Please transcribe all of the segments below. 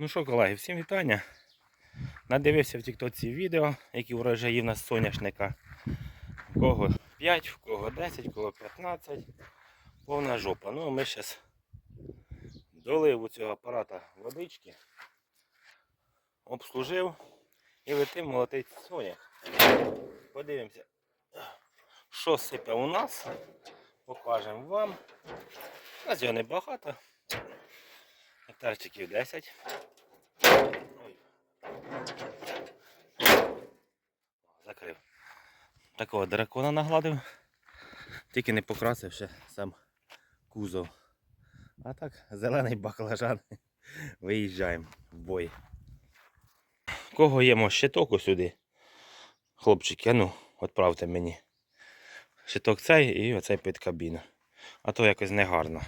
Ну що, колеги, всім вітання. Надивився в тіктоці відео, які врожаї в нас соняшника. В кого 5, в кого 10, в кого 15. Повна жопа. Ну, а ми зараз долив у цього апарата водички, обслужив і летим молотить соняк. Подивимося, що сипе у нас. Покажемо вам. У нас його небагато. Гектарчиків 10. Ой. Закрив. Такого дракона нагладив. Тільки не покрасив ще сам кузов. А так, зелений баклажан. Виїжджаємо в бой. Кого є щиток сюди? Хлопчики, а ну, відправте мені. Щиток цей і оцей під кабіну. А то якось негарно.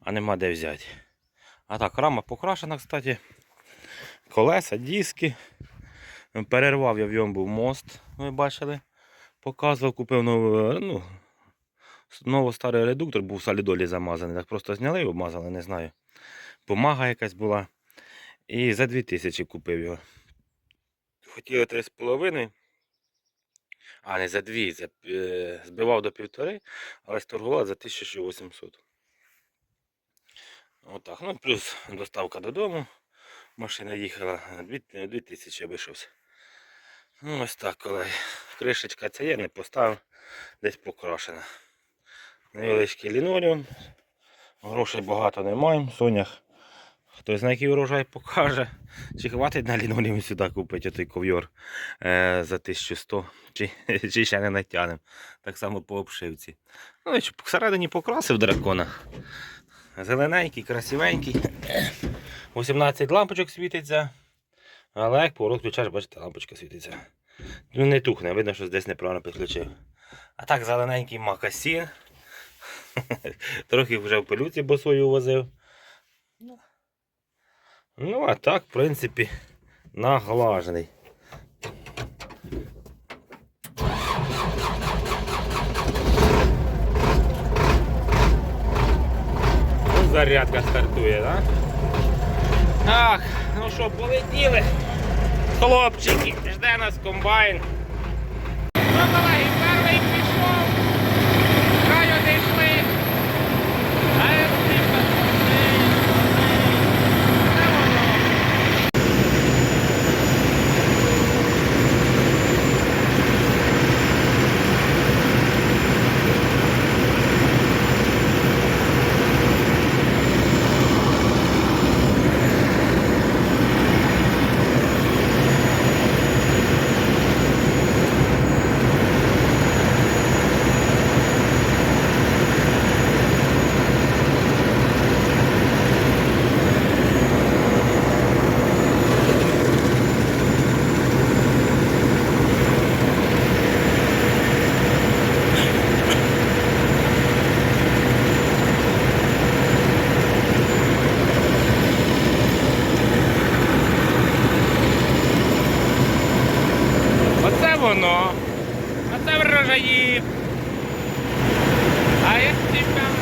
А нема де взяти. А так, рама покрашена, кстати. Колеса, диски. Перервав я в ньому був мост, ви бачили. Показував, купив новий, ну, ново старий редуктор, був солідолі замазаний. Так просто зняли і обмазали, не знаю. Помага якась була. І за 2000 купив його. Хотіли 3,5. А, не за 2, за, е, збивав до півтори, але сторгував за 1800. Отак. Ну, плюс доставка додому. Машина їхала 2000 обійшовся. Ну, ось так, колеги. Кришечка ця є, не поставив, десь покрашена. Невеличкий лінолеум. Грошей багато не маємо. Сонях. Хтось на який урожай покаже. Чи хватить на лінолеум сюди купити той ковйор е, за 1100, чи, чи ще не натягнемо. Так само по обшивці. Ну, і всередині покрасив дракона. Зелененький, красивенький. 18 лампочок світиться. Але як поворот включаєш, бачите, лампочка світиться. Ну не тухне, видно, що десь неправильно підключив. А так зелененький макасін. Трохи вже в пилюці босою возив. Ну, а так, в принципі, наглажений. Зарядка стартує, так? Ну що, полетіли. Хлопчики, жде нас комбайн. Ну, колеги, перший пішов. Краю дійшли. А я тихо. Де воно? Оце воно. Оце врожаї. А як цікаво.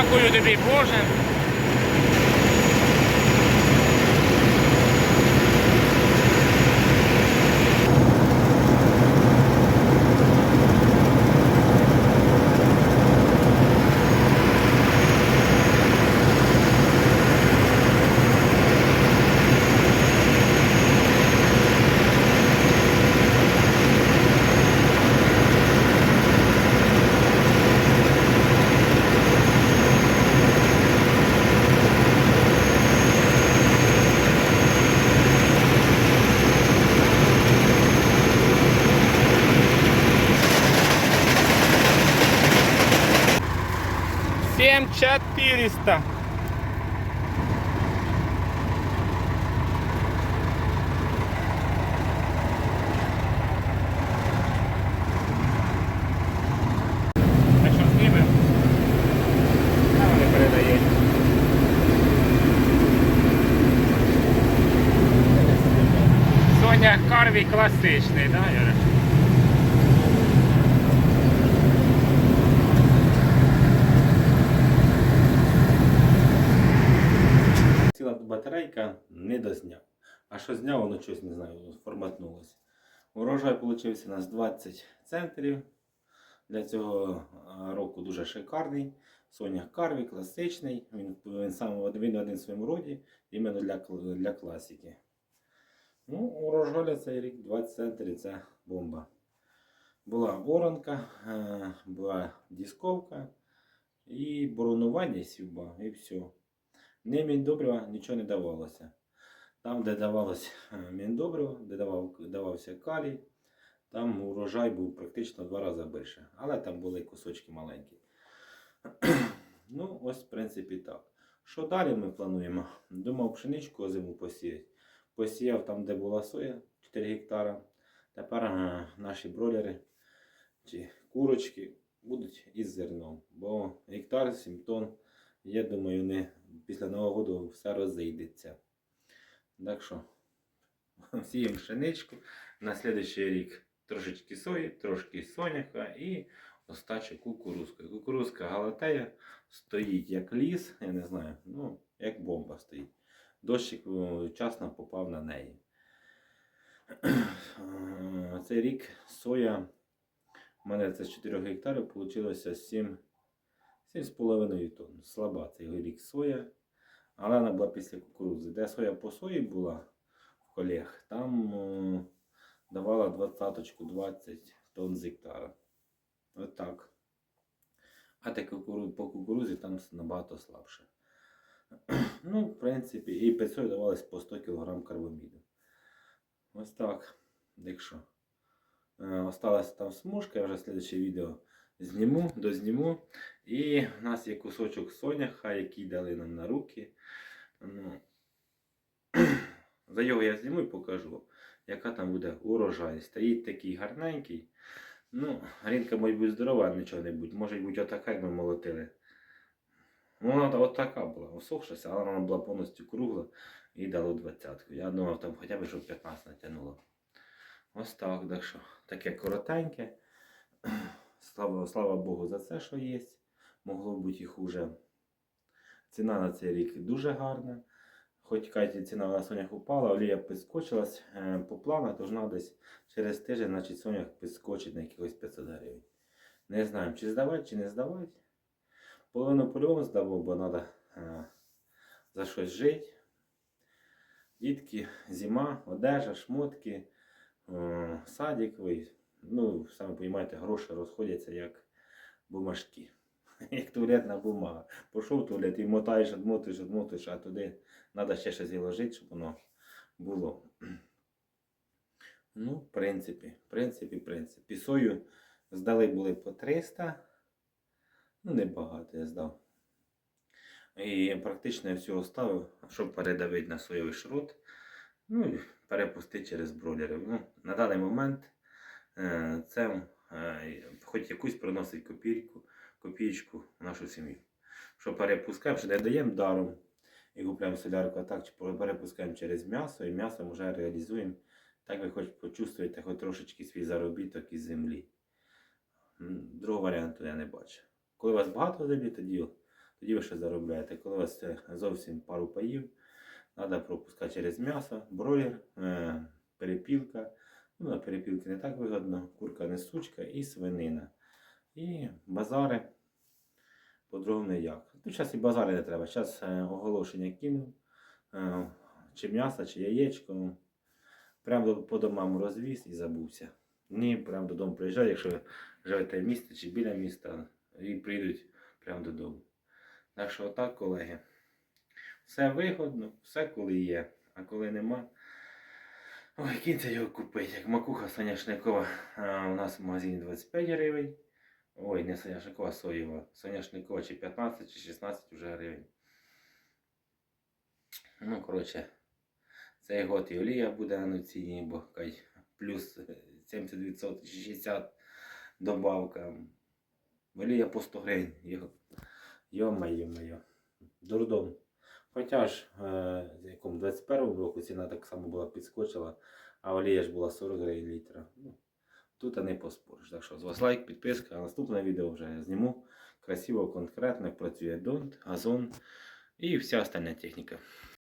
Дякую тобі, Боже. Семь четыреста. Так що знімемо? А вони передають. Соня Карвій класичний, да, дозняв. А що зняв, воно щось не знаю, форматнулося. Урожай вийшов у нас 20 центрів. Для цього року дуже шикарний. Соня Карві, класичний. Він, він сам він один в своєму роді, іменно для, для класики. Ну, урожай цей рік 20 центрів це бомба. Була воронка, е, була дисковка і боронування сівба, і все. Не міндобрива нічого не давалося. Там, де давалось е, міндобриво, де давав, давався калій, там урожай був практично два рази більше. Але там були кусочки маленькі. ну, ось, в принципі, так. Що далі ми плануємо? Думав пшеничку зиму посіяти. Посіяв там, де була соя, 4 гектара. Тепер е, наші бройлери чи курочки будуть із зерном. Бо гектар 7 тонн, я думаю, не після Нового року все розійдеться. Так що сіємо пшеничку. На слідуючий рік трошечки сої, трошки соняха і остача кукурузка. Кукурузка галатея стоїть як ліс, я не знаю, ну, як бомба стоїть. Дощик о, вчасно попав на неї. Е, Цей рік соя, у мене це з 4 гектарів вийшло 7, 7,5 тонн. Слаба цей рік соя, але вона була після кукурузи. Де соя по сої була в колег, там е, давала 20 20 тонн з гектара. От так. А так по кукурузі там набагато слабше. Ну, в принципі, і під сою давалось по 100 кг карбаміду. Ось так. Якщо е, осталась там смужка, я вже слідче відео зніму, дозніму. І в нас є кусочок соняха, який дали нам на руки. Ну, за його я зніму і покажу, яка там буде урожай. Стоїть такий гарненький. Ну, ринка може бути здорова, нічого не будь. Може бути отака, як ми молотили. Ну, вона от така була, осохшася, але вона була повністю кругла і дало двадцятку. Я думав, там хоча б щоб 15 натягнуло. Ось так, так що таке коротеньке. Слава, слава Богу за це, що є. Могло бути і хуже. Ціна на цей рік дуже гарна. Хоч Каті ціна на сонях упала, олія підскочилась е, по планах, должна десь через тиждень, значить, сонях підскочить на якихось 500 гривень. Не знаємо, чи здавати, чи не здавати. Половину по-любому здавав, бо треба за щось жити. Дітки, зима, одежа, шмотки, е, садик ви. Ну, самі розумієте, гроші розходяться як бумажки. Як туалетна бумага. Пішов туалет і мотаєш, відмотуєш, відмотуєш, а туди треба ще щось зложити, щоб воно було. Ну, в принципі, в принципі, в принципі. Сою здали були по 300. Ну, небагато я здав. І практично я все оставив, щоб передавити на соєвий шрот. Ну і перепустити через бройлери. Ну, на даний момент це е, хоч якусь приносить копійку, копійку в нашу сім'ю. Що перепускаємо, що не даємо даром і купуємо солярку, а так перепускаємо через м'ясо, і м'ясом вже реалізуємо. Так ви хоч почувствуєте хоч трошечки свій заробіток із землі. Другого варіанту я не бачу. Коли у вас багато землі, тоді, тоді ви ще заробляєте. Коли у вас е, зовсім пару паїв, треба пропускати через м'ясо, бройлер, е, перепілка. Ну, на перепілки не так вигодно, курка не сучка і свинина. І базари по-другому ніяк. Тут зараз і базари не треба. Зараз е, оголошення кинув, е, чи м'ясо, чи яєчко. Прямо по домам розвіз і забувся. Ні, прямо додому приїжджаю, якщо живете в місті чи біля міста, і прийдуть прямо додому. Так що отак, колеги. Все вигодно, все коли є, а коли нема. Ой, кінця його купити. Як макуха соняшникова у нас в магазині 25 гривень. Ой, не соняшникова, соєва. Соняшникова чи 15, чи 16 вже гривень. Ну, коротше, цей год і олія буде на ціні, бо кай плюс 70% чи 60 добавка. Олія по 100 гривень. Йо- Йо-моє моє. Дурдом. Хоча ж е, в якому 21 року ціна так само була підскочила, а олія ж була 40 гривень літра. Ну, тут не поспориш. Так що з вас лайк, підписка, а наступне відео вже я зніму. Красиво, конкретно, працює донт, газон і вся остальна техніка.